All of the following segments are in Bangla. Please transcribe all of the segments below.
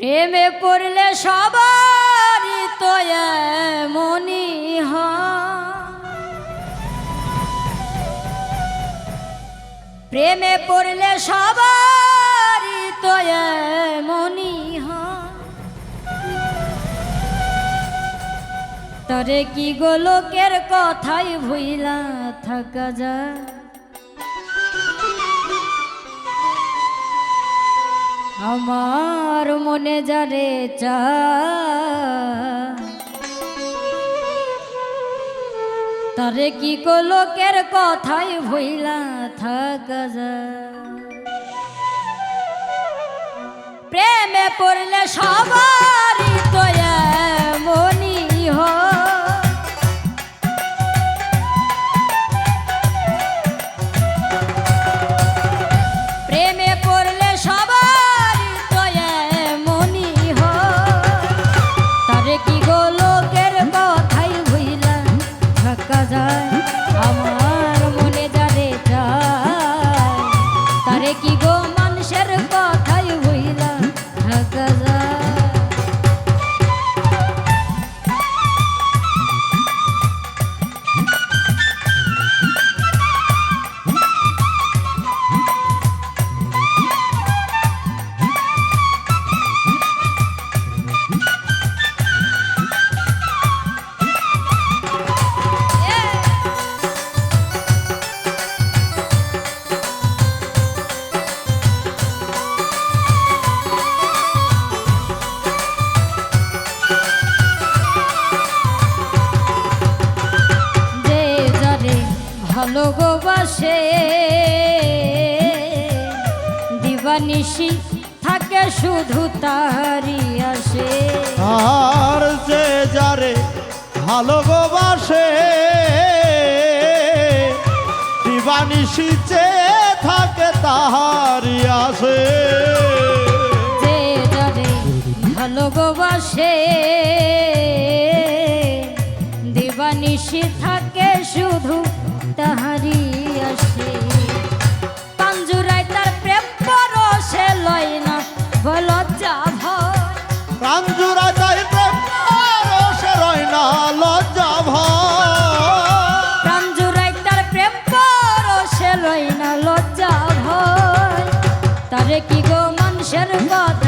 প্রেমে পড়লে সবারই তো মনি প্রেমে পড়লে সবারই তো মনি তরে কি গোলকের কথাই ভুইলা থাকা যায়? আমার মনে যারে চা। তারে কি লোকের কথাই ভইলা থাকা প্রেমে পড়লে সবারই তারে কি গো ভালোবাসে। দিবানিশি থাকে শুধু তাহারি আসে। আর যে যারে ভালোবাসে দিবানিশি যে থাকে তাহারি আসে। যে যারে ভালোবাসে মানুষের কথাই ভুইলা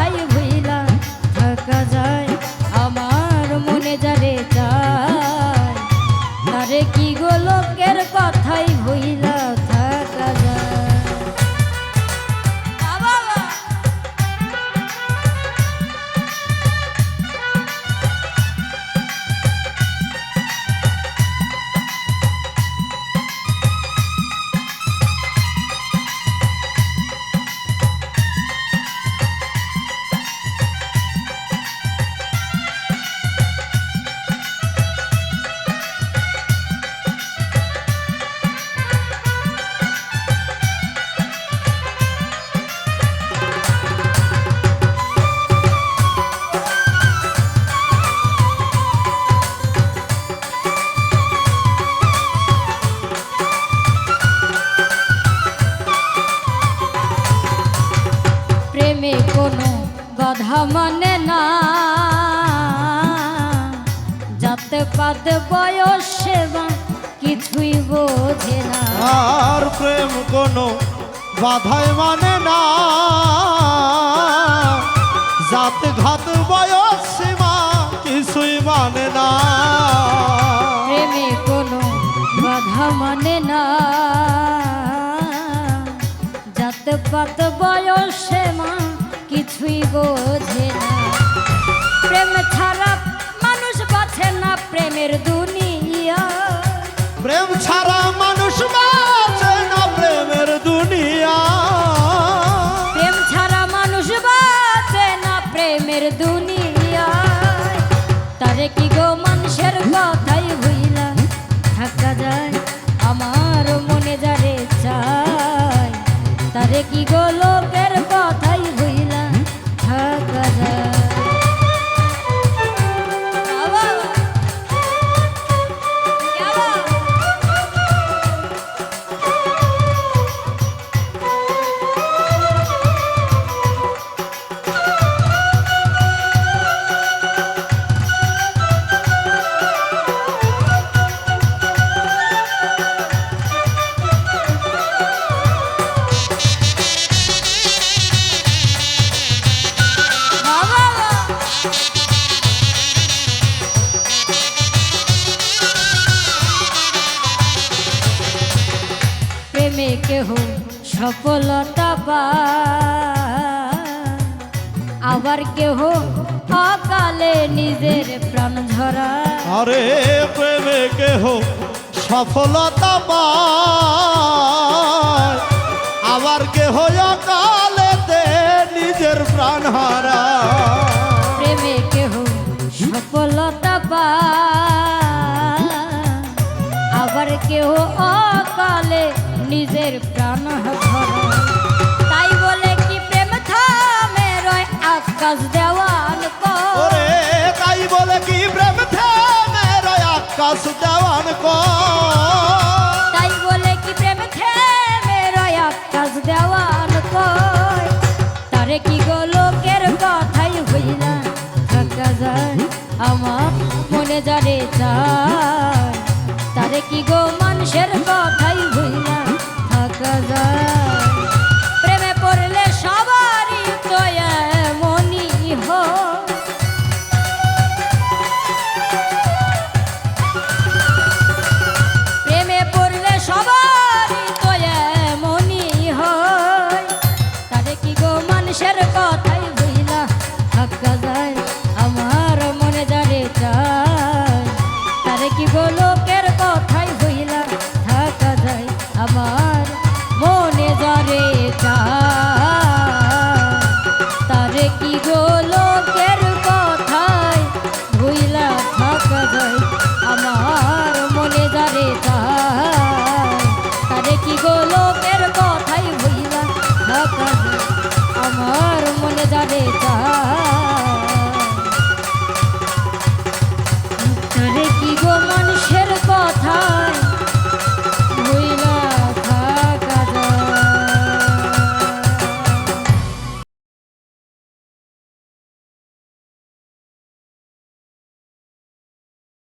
বাধা মানে না। যাতে পাত বয়স সেবা কিছুই বোঝে না। আর প্রেম কোনো বাধায় মানে না। জাত ঘাত বয়স সীমা কিছুই মানে না। প্রেমে কোনো বাধা মানে না। যাতে পাত বয়স সেবা কিছুই বোঝে না। প্রেম ছাড়া মানুষ বাঁচে না প্রেমের দুনিয়া। প্রেম ছাড়া মানুষ বাঁচে না প্রেমের দুনিয়া। প্রেম ছাড়া মানুষ বাঁচে না প্রেমের দুনিয়ায় তারে কি গো মানুষের কথাই হইলা থাকা যায় আমার মনে যারে চায় তারে কি গো লোকের সফলতা পায়। আবার কেহ অকালে নিজের প্রাণ ঝরা আরে প্রেমে কেহ সফলতা পায়। আবার কেহ কালেতে নিজের প্রাণ হারা প্রেমে কেহ সফলতা পায়। আবার কেহ অকালে নিজের প্রাণ তাই বলে কি প্রেম থামে রয় আকাশ দেওয়াল কর। তাই বলে কি প্রেম থেমে রয় আকাশ দেওয়ান তাই বলে কি প্রেম থেমে রয় আকাশ দেওয়াল কয় তারে কি গো লোকের কথাই হইলা? থাকা যায় আমার মনে জানে চায়। তারে কি গো মানুষের কথাই